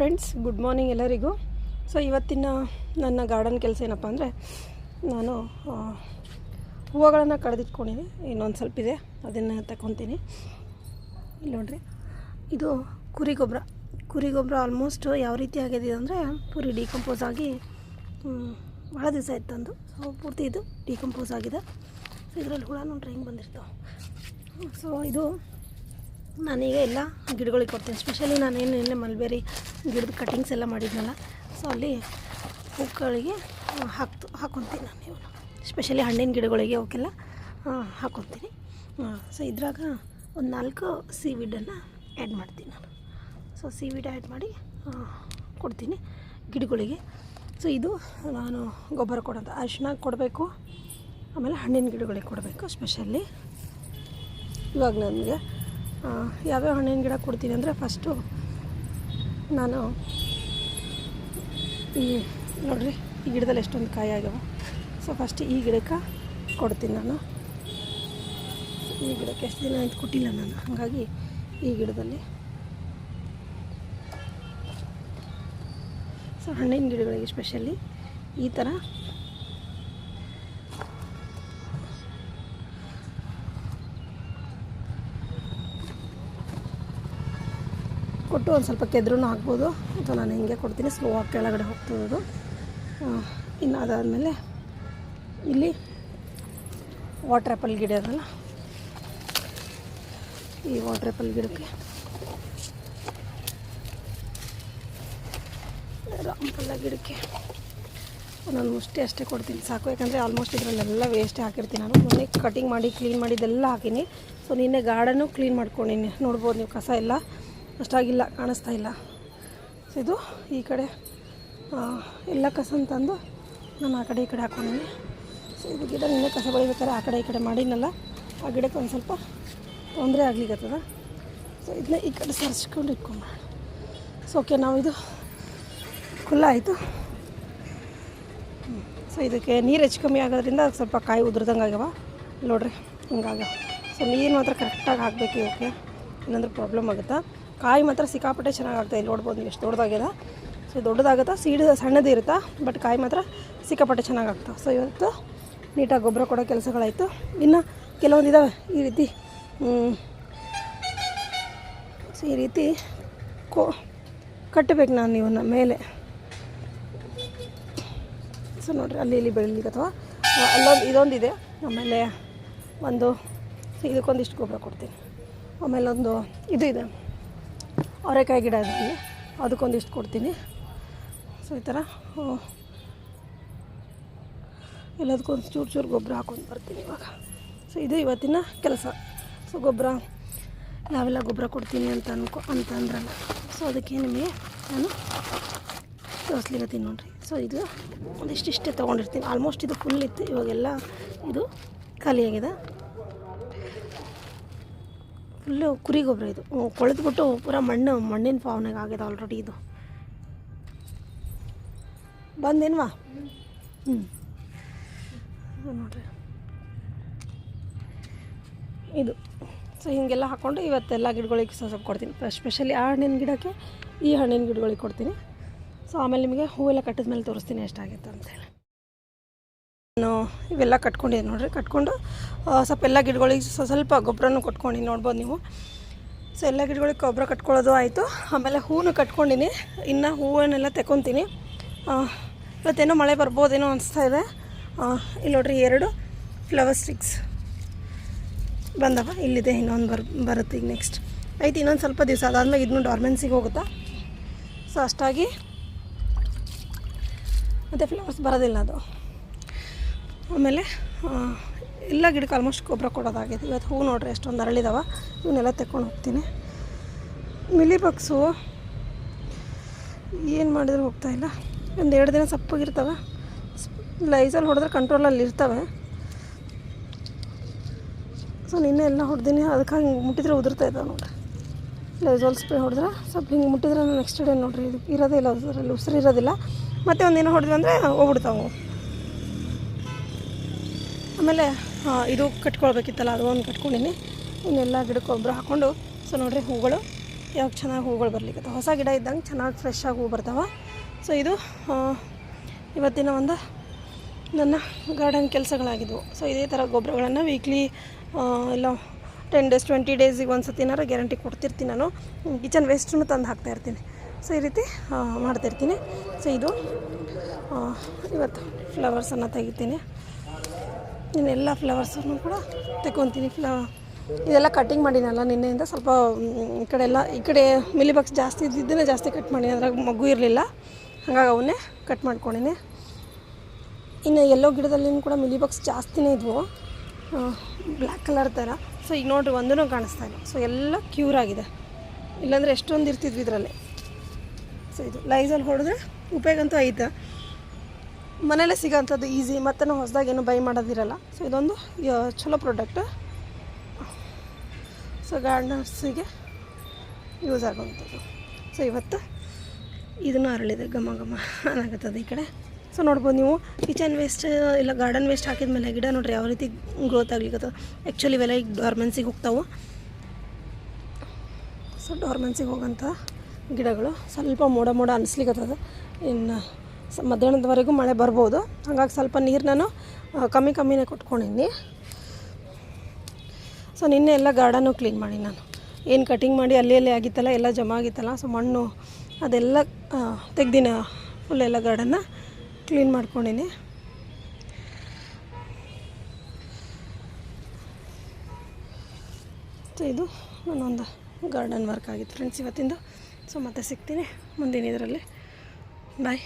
Friends good morning ಎಲ್ಲರಿಗೂ. So ಇವತ್ತಿನ ನನ್ನ ಗಾರ್ಡನ್ ಕೆಲಸ ಏನಪ್ಪ ಅಂದರೆ, ನಾನು ಹೂವುಗಳನ್ನು ಕಳೆದಿಟ್ಕೊಂಡಿನಿ ಇನ್ನೊಂದು ಸ್ವಲ್ಪ ಇದೆ, ಅದನ್ನು ತಗೊತೀನಿ ಇಲ್ಲಿ ನೋಡ್ರಿ, ಇದು ಕುರಿ ಗೊಬ್ಬರ ಕುರಿ ಗೊಬ್ಬರ ಆಲ್ಮೋಸ್ಟ್ ಯಾವ ರೀತಿ ಆಗಿದೆ ಅಂದರೆ, ಪೂರಿ ಡಿಕಂಪೋಸ್ ಆಗಿ ಭಾಳ ದಿವಸ ಆಯ್ತು ತಂದು ಸೊ ಪೂರ್ತಿ ಇದು ಡಿಕಂಪೋಸ್ ಆಗಿದೆ. ಸೊ ಇದರಲ್ಲಿ ಹುಳ ನೋಡ್ರಿ, ಹೆಂಗೆ ಬಂದಿರ್ತಾವೆ ಸೊ ಇದು ನಾನೀಗ ಎಲ್ಲ ಗಿಡಗಳಿಗೆ ಕೊಡ್ತೀನಿ. ಸ್ಪೆಷಲಿ ನಾನೇನು ನಿನ್ನೆ ಮಲ್ಬೇರಿ ಗಿಡದ ಕಟಿಂಗ್ಸ್ ಎಲ್ಲ ಮಾಡಿದ್ನಲ್ಲ ಸೊ ಅಲ್ಲಿ ಹೂಗಳಿಗೆ ಹಾಕ್ತು, ಹಾಕೊತೀನಿ ನಾನು ಇವನು. ಸ್ಪೆಷಲಿ ಹಣ್ಣಿನ ಗಿಡಗಳಿಗೆ ಅವಕ್ಕೆಲ್ಲ ಹಾಕೊತೀನಿ. ಸೊ ಇದ್ರಾಗ ಒಂದು ನಾಲ್ಕು ಸೀವಿಡನ್ನು ಆ್ಯಡ್ ಮಾಡ್ತೀನಿ ನಾನು. ಸೊ ಸೀವಿಡ್ ಆ್ಯಡ್ ಮಾಡಿ ಕೊಡ್ತೀನಿ ಗಿಡಗಳಿಗೆ. ಸೊ ಇದು ನಾನು ಗೊಬ್ಬರ ಕೊಡೋದು. ಅರಿಶಿನ ಕೊಡಬೇಕು, ಆಮೇಲೆ ಹಣ್ಣಿನ ಗಿಡಗಳಿಗೆ ಕೊಡಬೇಕು ಸ್ಪೆಷಲಿ ಇವಾಗ ನನಗೆ ಯಾವ್ಯಾವ ಹಣ್ಣಿನ ಗಿಡ ಕೊಡ್ತೀನಿ ಅಂದರೆ ಫಸ್ಟು ನಾನು ಈ ನೋಡ್ರಿ, ಈ ಗಿಡದಲ್ಲಿ ಎಷ್ಟೊಂದು ಕಾಯಿ ಆಗ್ಯಾವ. ಸೊ ಫಸ್ಟ್ ಈ ಗಿಡಕ್ಕೆ ಕೊಡ್ತೀನಿ ನಾನು. ಈ ಗಿಡಕ್ಕೆ ಎಷ್ಟು ದಿನ ಆಯ್ತು ಕೊಟ್ಟಿಲ್ಲ ನಾನು. ಹಾಗಾಗಿ ಈ ಗಿಡದಲ್ಲಿ ಸೊ ಹಣ್ಣಿನ ಗಿಡಗಳಿಗೆ ಸ್ಪೆಷಲಿ ಈ ಥರ ಕೊಟ್ಟು ಒಂದು ಸ್ವಲ್ಪ ಕೆದ್ರೂ ಹಾಕ್ಬೋದು. ಅಥವಾ ನಾನು ಹಿಂಗೆ ಕೊಡ್ತೀನಿ ಸ್ಲೋ ಆಗಿ ಕೆಳಗಡೆ ಹೋಗ್ತಿರೋದು ಇನ್ನು ಅದಾದಮೇಲೆ ಇಲ್ಲಿ ವಾಟರ್ ಆ್ಯಪಲ್ ಗಿಡ ಅದಲ್ಲ? ಈ ವಾಟರ್ ಆ್ಯಪಲ್ ಗಿಡಕ್ಕೆ ರಾಮಫಲ ಗಿಡಕ್ಕೆ ನಾನು ಮುಷ್ಟಿ ಅಷ್ಟೇ ಕೊಡ್ತೀನಿ. ಸಾಕು, ಯಾಕಂದರೆ ಆಲ್ಮೋಸ್ಟ್ ಇದರಲ್ಲೆಲ್ಲ ವೇಸ್ಟ್ ಹಾಕಿರ್ತೀನಿ ನಾನು. ಮೊನ್ನೆ ಕಟಿಂಗ್ ಮಾಡಿ ಕ್ಲೀನ್ ಮಾಡಿದ್ದೆಲ್ಲ ಹಾಕೀನಿ. ಸೊ ನಿನ್ನೆ ಗಾರ್ಡನ್ನು ಕ್ಲೀನ್ ಮಾಡ್ಕೊಂಡಿನಿ. ನೋಡ್ಬೋದು ನೀವು ಕಸ ಎಲ್ಲ. ಅಷ್ಟಾಗಿಲ್ಲ, ಕಾಣಿಸ್ತಾ ಇಲ್ಲ. ಇದು ಈ ಕಡೆ ಎಲ್ಲ ಕಸನ ತಂದು ನಾನು ಆ ಕಡೆ ಈ ಕಡೆ ಹಾಕೊಂಡಿನಿ. ಸೊ ಇದು ಗಿಡ ನಿನ್ನೆ ಕಸ ಬೆಳಿಬೇಕಾದ್ರೆ ಆ ಕಡೆ ಈ ಕಡೆ ಮಾಡಿನಲ್ಲ, ಆ ಗಿಡಕ್ಕೆ ಒಂದು ಸ್ವಲ್ಪ ತೊಂದರೆ ಆಗ್ಲಿಕ್ಕತ್ತದ ಸೊ ಇದನ್ನ ಈ ಕಡೆ ಸರಿಸ್ಕೊಂಡು ಇಟ್ಕೊಂಡು ಸೊ ಓಕೆ ನಾವು ಇದು ಖುಲ್ಲ ಆಯಿತು. ಸೊ ಇದಕ್ಕೆ ನೀರು ಹೆಚ್ಚು ಕಮ್ಮಿ ಆಗೋದ್ರಿಂದ ಸ್ವಲ್ಪ ಕಾಯಿ ಉದುರ್ದಂಗೆ ಆಗ್ಯಾವ. ನೋಡ್ರಿ ಹಿಂಗಾಗ್ಯಾವ ಸೊ ನೀರು ಮಾತ್ರ ಕರೆಕ್ಟಾಗಿ ಹಾಕ್ಬೇಕು, ಓಕೆ? ಇಲ್ಲಾಂದ್ರೆ ಪ್ರಾಬ್ಲಮ್ ಆಗುತ್ತಾ? ಕಾಯಿ ಮಾತ್ರ ಸಿಕ್ಕಾಪಟ್ಟೆ ಚೆನ್ನಾಗಿ ಆಗ್ತಾ ಇಲ್ಲಿ ನೋಡ್ಬೋದು ನೀವು ಎಷ್ಟು ದೊಡ್ಡದಾಗಿದೆ. ಸೊ, ದೊಡ್ಡದಾಗುತ್ತಾ, ಸೀಡ್ ಸಣ್ಣದೇ ಇರುತ್ತಾ ಬಟ್ ಕಾಯಿ ಮಾತ್ರ ಸಿಕ್ಕಾಪಟ್ಟೆ ಚೆನ್ನಾಗಿ ಆಗ್ತಾವೆ ಸೊ ಇವತ್ತು ನೀಟಾಗಿ ಗೊಬ್ಬರ ಕೊಡೋ ಕೆಲಸಗಳಾಯಿತು. ಇನ್ನು ಕೆಲವೊಂದು ಇದ್ದಾವೆ ಈ ರೀತಿ ಸೊ, ಈ ರೀತಿ ಕೋ ಕಟ್ಟಬೇಕು ನಾನು ಇವನ್ನ ಮೇಲೆ. ಸೊ ನೋಡಿರಿ, ಅಲ್ಲಿ ಇಲ್ಲಿ ಬೆಳಿಲಿಕ್ಕೆ ಅಥವಾ ಅಲ್ಲೊಂದು, ಇದೊಂದಿದೆ. ಆಮೇಲೆ ಒಂದು, ಇದಕ್ಕೊಂದಿಷ್ಟು ಗೊಬ್ಬರ ಕೊಡ್ತೀನಿ. ಆಮೇಲೆ ಒಂದು, ಇದು ಇದೆ. ಅವರೆಕಾಯಿ ಗಿಡ ಇದೆ ಅಲ್ಲಿ ಅದಕ್ಕೊಂದಿಷ್ಟು ಕೊಡ್ತೀನಿ. ಸೊ, ಈ ಥರ. ಎಲ್ಲದಕ್ಕೊಂದು ಚೂರು ಚೂರು ಗೊಬ್ಬರ ಹಾಕೊಂಡು ಬರ್ತೀನಿ ಇವಾಗ. ಸೊ, ಇದು ಇವತ್ತಿನ ಕೆಲಸ. ಸೊ, ಗೊಬ್ಬರ. ಯಾವೆಲ್ಲ ಗೊಬ್ಬರ ಕೊಡ್ತೀನಿ ಅಂತ ಅನ್ಕೊ, ಅಂತ ಸೊ, ಅದಕ್ಕೆ ನಿಮಗೆ ನಾನು ತೋರಿಸ್ಲಿಕತ್ತೀನಿ ನೋಡಿರಿ. ಸೊ, ಇದು ಒಂದಿಷ್ಟಿಷ್ಟೇ ತೊಗೊಂಡಿರ್ತೀನಿ. ಆಲ್ಮೋಸ್ಟ್ ಇದು ಫುಲ್ ಇತ್ತು. ಇವಾಗೆಲ್ಲ ಇದು ಖಾಲಿಯಾಗಿದೆ. ಫುಲ್ಲು ಕುರಿ ಗೊಬ್ಬರ ಇದು. ಕೊಳೆದ್ಬಿಟ್ಟು ಪೂರ ಮಣ್ಣು, ಮಣ್ಣಿನ ಫಾವ್ನಾಗ ಆಗಿದೆ ಆಲ್ರೆಡಿ ಇದು. ಬಂದೇನ್ವಾ? ಹ್ಞೂ ನೋಡ್ರಿ. ಇದು. ಸೊ ಹೀಗೆಲ್ಲ ಹಾಕ್ಕೊಂಡು ಇವತ್ತೆಲ್ಲ ಗಿಡಗಳಿಗೆ ಸ್ವಲ್ಪ ಕೊಡ್ತೀನಿ. ಸ್ಪೆಷಲಿ ಆ ಹಣ್ಣಿನ ಗಿಡಕ್ಕೆ ಈ ಹಣ್ಣಿನ ಗಿಡಗಳಿಗೆ ಕೊಡ್ತೀನಿ. ಸೊ ಆಮೇಲೆ ನಿಮಗೆ ಹೂವೆಲ್ಲ ಕಟ್ಟಿದ ಮೇಲೆ ತೋರಿಸ್ತೀನಿ ಎಷ್ಟಾಗಿತ್ತು ಅಂತೇಳಿ. ನಾನು ಇವೆಲ್ಲ ಕಟ್ಕೊಂಡಿದ್ದೀನಿ ನೋಡಿರಿ. ಕಟ್ಕೊಂಡು ಸ್ವಲ್ಪ ಎಲ್ಲ ಗಿಡಗಳಿಗೆ ಸ್ವ- ಸ್ವಲ್ಪ ಗೊಬ್ಬರನೂ ಕೊಟ್ಕೊಂಡು ನೋಡ್ಬೋದು ನೀವು. ಸೊ ಎಲ್ಲ ಗಿಡಗಳಿಗೆ ಗೊಬ್ಬರ ಕಟ್ಕೊಳ್ಳೋದು ಆಯಿತು. ಆಮೇಲೆ ಹೂವು ಕಟ್ಕೊಂಡಿನಿ. ಇನ್ನು ಹೂವನ್ನೆಲ್ಲ ತೆಕ್ಕೊತೀನಿ. ಆ, ಇವತ್ತೇನೋ ಮಳೆ ಬರ್ಬೋದೇನೋ ಅನಿಸ್ತಾ ಇದೆ. ಇಲ್ಲಿ ನೋಡ್ರಿ ಎರಡು ಫ್ಲವರ್ ಸ್ಟಿಕ್ಸ್ ಬಂದವ. ಇಲ್ಲಿದೆ ಇನ್ನೊಂದು ಬರ್ ಬರುತ್ತೆ ಈಗ ನೆಕ್ಸ್ಟ್. ಆಯ್ತು ಇನ್ನೊಂದು ಸ್ವಲ್ಪ ದಿವಸ. ಅದಾದ್ಮೇಲೆ ಇದನ್ನು ಡಾರ್ಮೆನ್ಸಿಗೆ ಹೋಗುತ್ತಾ? ಸೊ ಅಷ್ಟಾಗಿ ಮತ್ತು ಫ್ಲವರ್ಸ್ ಬರೋದಿಲ್ಲ ಅದು. ಆಮೇಲೆ ಎಲ್ಲ ಗಿಡಕ್ಕೆ ಆಲ್ಮೋಸ್ಟ್ ಗೊಬ್ಬರ ಕೊಡೋದಾಗಿದೆ. ಇವತ್ತು ಹೂ ನೋಡ್ರಿ, ಎಷ್ಟೊಂದು ಅರಳಿದಾವೆ. ಇವನ್ನೆಲ್ಲ ತೆಕ್ಕೊಂಡು ಹೋಗ್ತೀನಿ. Mealy bugs. ಏನು ಮಾಡಿದ್ರು ಹೋಗ್ತಾಯಿಲ್ಲ ಒಂದು ಎರಡು ದಿನ ಸಪ್ಪಗಿರ್ತವೆ. ಲೈಸಲ್ಲಿ ಹೊಡೆದ್ರೆ ಕಂಟ್ರೋಲಲ್ಲಿ ಇರ್ತವೆ. ಸೊ ನಿನ್ನೆ ಎಲ್ಲ ಹೊಡೆದಿನಿ. ಅದಕ್ಕೆ ಹಿಂಗೆ ಮುಟ್ಟಿದ್ರೆ ಉದುರ್ತಾ ಇದ್ದಾವೆ ನೋಡ್ರಿ. ಲೈಸಲ್ ಸ್ಪ್ರೇ ಹೊಡೆದ್ರೆ ಸ್ವಲ್ಪ ಹಿಂಗೆ ಮುಟ್ಟಿದ್ರೆ ನೆಕ್ಸ್ಟ್ ಡೇ ನೋಡಿರಿ. ಇದು ಇರೋದೇ ಇಲ್ಲ ಅದರಲ್ಲಿ ಉಸಿರು ಇರೋದಿಲ್ಲ ಮತ್ತೆ ಒಂದಿನ ಹೊಡೆದ್ವಿ ಅಂದರೆ ಹೋಗ್ಬಿಡ್ತಾವೆ. ಆಮೇಲೆ ಇದು ಕಟ್ಕೊಳ್ಬೇಕಿತ್ತಲ್ಲ, ಅದು ಒಂದು ಕಟ್ಕೊಂಡಿನಿ. ಇನ್ನೆಲ್ಲ ಗಿಡಕ್ಕೆ ಗೊಬ್ಬರ ಹಾಕ್ಕೊಂಡು ಸೊ ನೋಡಿರಿ ಹೂಗಳು, ಯಾವಾಗ ಚೆನ್ನಾಗಿ ಹೂಗಳು ಬರ್ಲಿಕ್ಕೆ ಹೊಸ ಗಿಡ ಇದ್ದಂಗೆ ಚೆನ್ನಾಗಿ ಫ್ರೆಶ್ ಆಗಿ ಹೂ ಬರ್ತಾವೆ. ಸೊ ಇದು ಇವತ್ತಿನ ಒಂದು ನನ್ನ ಗಾರ್ಡನ್ ಕೆಲಸಗಳಾಗಿದ್ವು. ಸೊ ಇದೇ ಥರ ಗೊಬ್ಬರಗಳನ್ನು ವೀಕ್ಲಿ ಎಲ್ಲ ಟೆನ್ ಡೇಸ್ ಟ್ವೆಂಟಿ ಡೇಸಿಗೆ ಒಂದು ಸತಿನಾರ ಗ್ಯಾರಂಟಿ ಕೊಡ್ತಿರ್ತೀನಿ ನಾನು. ಕಿಚನ್ ವೇಸ್ಟನ್ನು ತಂದು ಹಾಕ್ತಾಯಿರ್ತೀನಿ ಸೊ ಈ ರೀತಿ ಮಾಡ್ತಾಯಿರ್ತೀನಿ ಸೊ ಇದು ಇವತ್ತು ಫ್ಲವರ್ಸನ್ನು ತೆಗಿತೀನಿ. ಇನ್ನೆಲ್ಲ ಫ್ಲವರ್ಸನ್ನು ಕೂಡ ತಗೊತೀನಿ ಫ್ಲವ ಇದೆಲ್ಲ ಕಟ್ಟಿಂಗ್ ಮಾಡಿನಲ್ಲ ನಿನ್ನೆಯಿಂದ ಸ್ವಲ್ಪ ಈ ಕಡೆ ಎಲ್ಲ, ಈ ಕಡೆ ಮಿಲಿ ಬಾಕ್ಸ್ ಜಾಸ್ತಿ ಇದ್ದಿದ್ದನ್ನೇ ಜಾಸ್ತಿ ಕಟ್ ಮಾಡಿ ಅದ್ರಾಗ ಮಗು ಇರಲಿಲ್ಲ. ಹಾಗಾಗಿ ಅವನ್ನೇ ಕಟ್ ಮಾಡ್ಕೊಂಡಿನಿ. ಇನ್ನು ಎಲ್ಲೋ ಗಿಡದಲ್ಲಿ ಕೂಡ ಮಿಲಿ ಬಾಕ್ಸ್ ಜಾಸ್ತಿನೇ ಇದ್ವು. ಬ್ಲ್ಯಾಕ್ ಕಲರ್ ಥರ ಸೊ ಈಗ ನೋಡ್ರಿ ಒಂದೂ ಕಾಣಿಸ್ತಾ ಇಲ್ಲ. ಸೊ ಎಲ್ಲ ಕ್ಯೂರ್ ಆಗಿದೆ. ಇಲ್ಲಾಂದರೆ ಎಷ್ಟೊಂದು ಇರ್ತಿದ್ವಿ ಇದರಲ್ಲಿ. ಸೊ ಇದು ಲೈಸಲ್ಲಿ ಹೊಡೆದ್ರೆ ಉಪಯೋಗ ಅಂತೂ ಐತೆ. ಮನೇಲೆ ಸಿಗೋಂಥದ್ದು ಈಸಿ ಮತ್ತು ನಾವು ಹೊಸದಾಗಿ ಏನು ಬೈ ಮಾಡೋದಿರಲ್ಲ. ಸೊ ಇದೊಂದು ಚಲೋ ಪ್ರಾಡಕ್ಟ್ ಸೊ ಗಾರ್ಡನರ್ಸಿಗೆ ಯೂಸ್ ಆಗುವಂಥದ್ದು ಸೊ ಇವತ್ತು ಇದನ್ನು ಅರಳಿದೆ, ಘಮ ಘಮ ಅನ್ನಾಗತ್ತದ ಈ ಕಡೆ. ಸೊ ನೋಡ್ಬೋದು ನೀವು ಕಿಚನ್ ವೇಸ್ಟ್ ಇಲ್ಲ ಗಾರ್ಡನ್ ವೇಸ್ಟ್ ಹಾಕಿದ ಮೇಲೆ ಗಿಡ ನೋಡ್ರಿ, ಯಾವ ರೀತಿ ಗ್ರೋತ್ ಆಗ್ಲಿಕ್ಕತ್ತದ ಆ್ಯಕ್ಚುಲಿ ಇವೆಲ್ಲ ಈಗ ಡಾರ್ಮೆನ್ಸಿಗೆ ಹೋಗ್ತಾವೆ. ಸೊ ಡಾರ್ಮೆನ್ಸಿಗೆ ಹೋಗೋಂಥ ಗಿಡಗಳು ಸ್ವಲ್ಪ ಮೋಡ ಮೋಡ ಅನಿಸ್ಲಿಕ್ಕತ್ತದ ಇನ್ನು ಸ ಮಧ್ಯಾಹ್ನದವರೆಗೂ ಮಳೆ ಬರ್ಬೋದು. ಹಾಗಾಗಿ ಸ್ವಲ್ಪ ನೀರು ನಾನು ಕಮ್ಮಿ ಕಮ್ಮಿನೇ ಕೊಟ್ಕೊಂಡಿದ್ದೀನಿ ಸೊ ನಿನ್ನೆ ಎಲ್ಲ ಗಾರ್ಡನ್ನು ಕ್ಲೀನ್ ಮಾಡಿ ನಾನು. ಏನು ಕಟಿಂಗ್ ಮಾಡಿ ಅಲ್ಲಿ ಅಲ್ಲಿ ಆಗಿತ್ತಲ್ಲ, ಎಲ್ಲ ಜಮಾ ಆಗಿತ್ತಲ್ಲ ಸೊ ಮಣ್ಣು ಅದೆಲ್ಲ ತೆಗ್ದಿನ ಫುಲ್ ಎಲ್ಲ ಗಾರ್ಡನ್ನ ಕ್ಲೀನ್ ಮಾಡ್ಕೊಂಡಿನಿ. ಸೊ ಇದು ನನ್ನೊಂದು ಗಾರ್ಡನ್ ವರ್ಕ್ ಆಗಿತ್ತು ಫ್ರೆಂಡ್ಸ್ ಇವತ್ತಿಂದು. ಸೊ ಮತ್ತೆ ಸಿಗ್ತೀನಿ ಮುಂದಿನ ಇದರಲ್ಲಿ. ಬಾಯ್